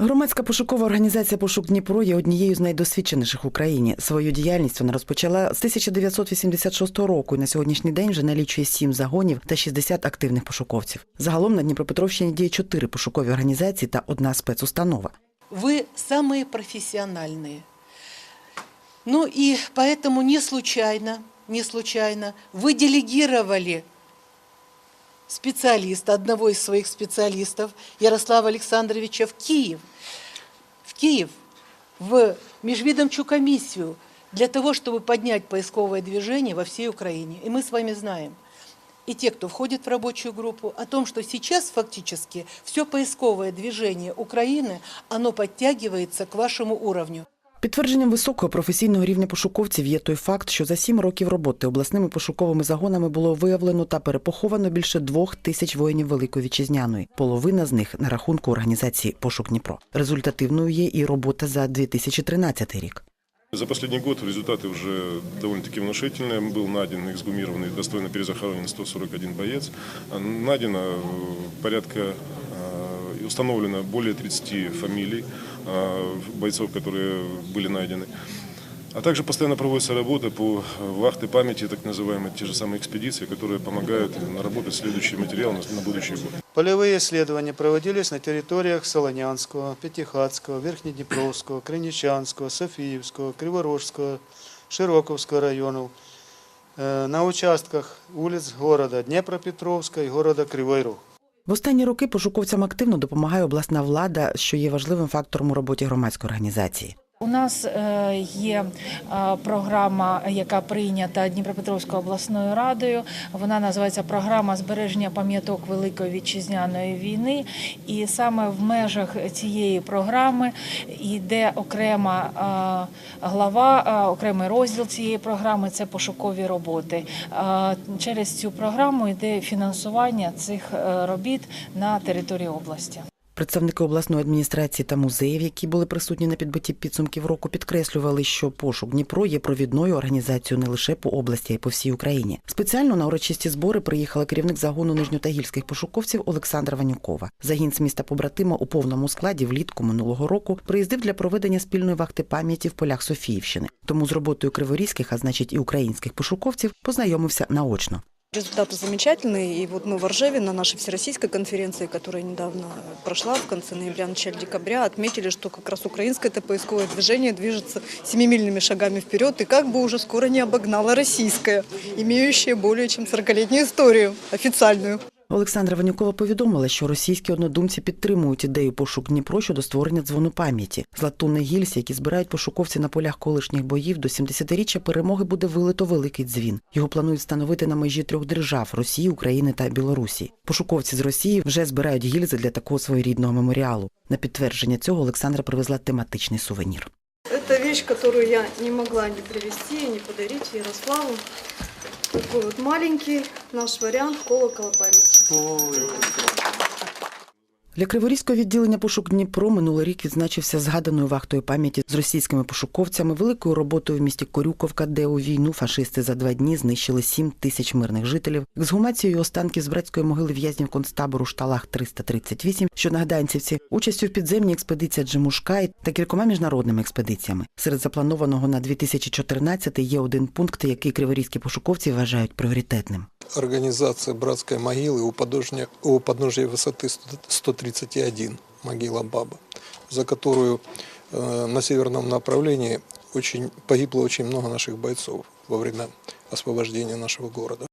Громадська пошукова організація Пошук Дніпро є однією з найдосвідченіших в Україні. Свою діяльність вона розпочала з 1986 року і на сьогоднішній день вже налічує сім загонів та 60 активних пошуковців. Загалом на Дніпропетровщині діє чотири пошукові організації та одна спецустанова. Вы самые профессиональные. Ну и поэтому не случайно, не случайно вы делегировали специалиста, одного из своих специалистов, Ярослава Александровича, в Киев. В Киев, в межведомчую комиссию для того, чтобы поднять поисковое движение во всей Украине. И мы с вами знаем, и те, кто входит в рабочую группу, о том, что сейчас фактически все поисковое движение Украины, оно подтягивается к вашему уровню. Підтвердженням високого професійного рівня пошуковців є той факт, що за сім років роботи обласними пошуковими загонами було виявлено та перепоховано більше двох тисяч воїнів Великої Вітчизняної. Половина з них на рахунку організації Пошук Дніпро. Результативною є і робота за 2013 рік. За последний год результаты уже довольно-таки внушительные. Был найден, эксгумированный, достойно перезахоронен 141 боец. А Найдено э, порядка э, и установлено более 30 фамилий э, бойцов, которые были найдены. А также постоянно проводится работа по э, вахте памяти, так называемые, те же самые экспедиции, которые помогают наработать следующий материал на на будущий год. Полевые исследования проводились на территориях Солонянского, Пятихатского, Верхнеднепровского, Криничанского, Софиевского, Криворожского, Широковского районов, э, на участках улиц города Днепропетровска и города Кривой Рог. В останні роки пошуковцям активно допомагає обласна влада, що є важливим фактором у роботі громадської організації. У нас е, є е, програма, яка прийнята Дніпропетровською обласною радою. Вона називається Програма збереження пам'яток Великої вітчизняної війни. І саме в межах цієї програми йде окрема е, глава, окремий розділ цієї програми це пошукові роботи. Через цю програму йде фінансування цих робіт на території області. Представники обласної адміністрації та музеїв, які були присутні на підбитті підсумків року, підкреслювали, що пошук Дніпро є провідною організацією не лише по області, а й по всій Україні. Спеціально на урочисті збори приїхала керівник загону нижньотагільських пошуковців Олександра Ванюкова. Загін з міста побратима у повному складі влітку минулого року приїздив для проведення спільної вахти пам'яті в полях Софіївщини. Тому з роботою криворізьких, а значить і українських пошуковців, познайомився наочно. Результаты замечательные. И вот мы в Ржеве на нашей всероссийской конференции, которая недавно прошла в конце ноября, начале декабря, отметили, что как раз украинское это поисковое движение движется семимильными шагами вперед и как бы уже скоро не обогнало российское, имеющее более чем 40-летнюю историю официальную. Олександра Ванюкова повідомила, що російські однодумці підтримують ідею пошук Дніпро щодо створення дзвону пам'яті. З латунних гільз, які збирають пошуковці на полях колишніх боїв, до 70-річчя перемоги буде вилито великий дзвін. Його планують встановити на межі трьох держав Росії, України та Білорусі. Пошуковці з Росії вже збирають гільзи для такого своєрідного меморіалу. На підтвердження цього Олександра привезла тематичний сувенір. Это вещь, которую я не могла не привезти, не подарить Ярославу. Такой вот маленький наш вариант колокола памяти. Для Криворізького відділення пошук Дніпро минулий рік відзначився згаданою вахтою пам'яті з російськими пошуковцями, великою роботою в місті Корюковка, де у війну фашисти за два дні знищили 7 тисяч мирних жителів, ексгумацією останків з братської могили в'язнів концтабору Шталах 338, що на Гданцівці, участю в підземній експедиції Джимушкай та кількома міжнародними експедиціями. Серед запланованого на 2014 є один пункт, який криворізькі пошуковці вважають пріоритетним организация братской могилы у подножия, у подножия высоты 131 могила Баба, за которую э, на северном направлении очень, погибло очень много наших бойцов во время освобождения нашего города.